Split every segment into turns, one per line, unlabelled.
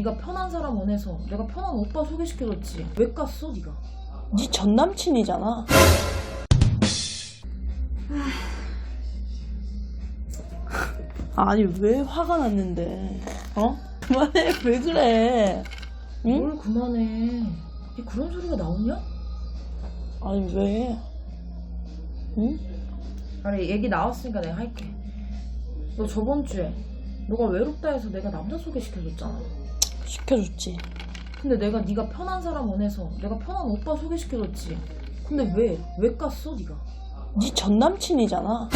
네가 편한 사람 원해서 내가 편한 오빠 소개시켜줬지. 왜 깠어, 네가?
네 전 남친이잖아. 아니 왜 화가 났는데? 어? 그만해 왜 그래? 응?
뭘 그만해. 네 그런 소리가 나오냐?
아니 왜? 응?
아니 얘기 나왔으니까 내가 할게. 너 저번 주에 너가 외롭다 해서 내가 남자 소개시켜줬잖아.
시켜줬지.
근데 내가 네가 편한 사람 원해서 내가 편한 오빠 소개시켜줬지. 근데 왜? 왜 깠어, 네가?
네 전 남친이잖아.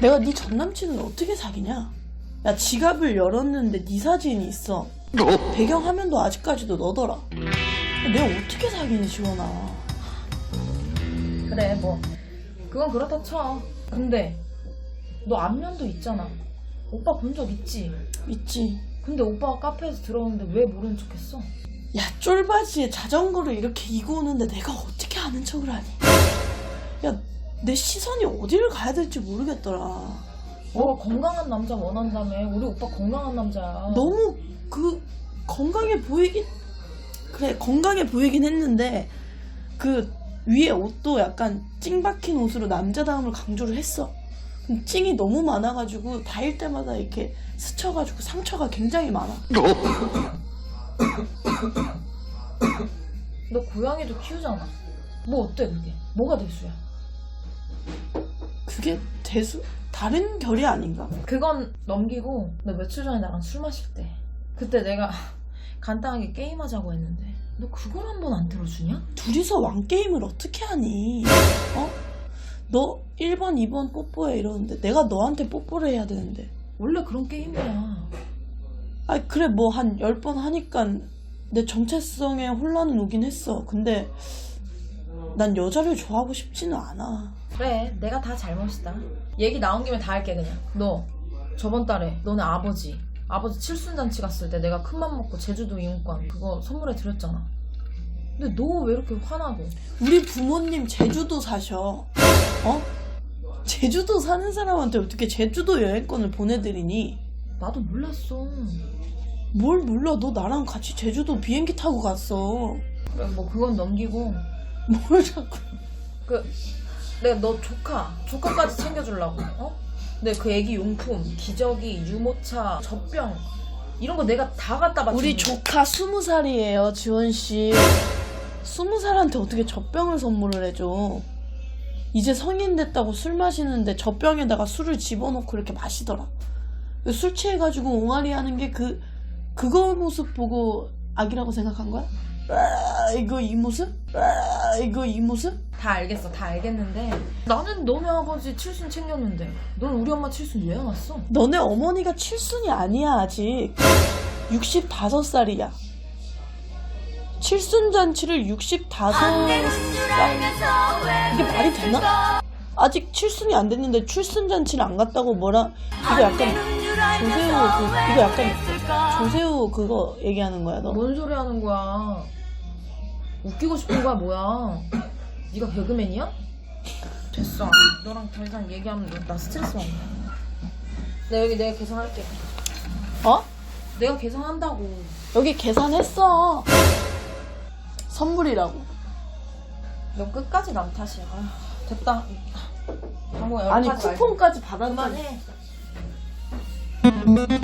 내가 네 전 남친을 어떻게 사귀냐? 야 지갑을 열었는데 네 사진이 있어. 배경 화면도 아직까지도 너더라. 내가 어떻게 사귀니 지원아?
그래, 뭐 그건 그렇다 쳐. 근데 너 안면도 있잖아. 오빠 본 적 있지?
있지.
근데 오빠가 카페에서 들어오는데 왜 모르는 척했어?
야 쫄바지에 자전거를 이렇게 이고 오는데 내가 어떻게 아는 척을 하니? 야 내 시선이 어디를 가야 될지 모르겠더라.
너가 건강한 남자 원한다며. 우리 오빠 건강한 남자야.
너무 그 건강해 보이긴 그래 건강해 보이긴 했는데 그 위에 옷도 약간 찡 박힌 옷으로 남자다움을 강조를 했어. 찡이 너무 많아가지고 다일 때마다 이렇게 스쳐가지고 상처가 굉장히 많아.
너 고양이도 키우잖아. 뭐 어때 그게? 뭐가 대수야?
그게 대수 다른 결이 아닌가?
그건 넘기고 너 며칠 전에 나랑 술 마실 때 그때 내가 간단하게 게임하자고 했는데 너 그걸 한 번 안 들어주냐?
둘이서 왕 게임을 어떻게 하니? 어? 너 1번, 2번 뽀뽀해 이러는데 내가 너한테 뽀뽀를 해야 되는데
원래 그런 게임이야.
아니 그래 뭐 한 10번 하니까 내 정체성에 혼란은 오긴 했어 근데 난 여자를 좋아하고 싶지는 않아
그래 내가 다 잘못이다. 얘기 나온 김에 다 할게 그냥. 너 저번 달에 너네 아버지 아버지 칠순잔치 갔을 때 내가 큰맘 먹고 제주도 이용권 그거 선물해 드렸잖아. 근데 너 왜 이렇게 화나고?
우리 부모님 제주도 사셔 어? 제주도 사는 사람한테 어떻게 제주도 여행권을 보내드리니?
나도 몰랐어.
뭘 몰라? 너 나랑 같이 제주도 비행기 타고 갔어.
그래, 뭐 그건 넘기고.
뭘 자꾸.
그 내가 너 조카 조카까지 챙겨주려고. 어? 근데 그 애기 용품 기저귀 유모차 젖병. 이런 거 내가 다 갖다 바쳤는데
우리 조카 스무 살이에요 지원 씨. 스무 살한테 어떻게 젖병을 선물을 해줘 이제 성인 됐다고 술 마시는데 젖병에다가 술을 집어넣고 이렇게 마시더라 술 취해가지고 옹알이 하는 게 그 그거 모습 보고 아기라고 생각한 거야? 아, 이거 이 모습? 아, 이거 이 모습?
다 알겠어 다 알겠는데 나는 너네 아버지 칠순 챙겼는데 넌 우리 엄마 칠순 왜 안 왔어?
너네 어머니가 칠순이 아니야 아직 65살이야 칠순 잔치를 65살 이게 말이 되나? 아직 칠순이 안 됐는데 칠순 잔치를 안 갔다고 뭐라? 이거 약간 조세호 그, 이거 약간 조세호 그거 얘기하는 거야 너?
뭔 소리 하는 거야? 웃기고 싶은 거야 뭐야? 네가 개그맨이야? 됐어. 너랑 더 이상 얘기하면 너- 나 스트레스 받네 나 여기 내가 계산할게.
어?
내가 계산한다고.
여기 계산했어 선물이라고
너 끝까지 남 탓이야. 아, 됐다. 방금
아니. 쿠폰까지 받았는데
그만해.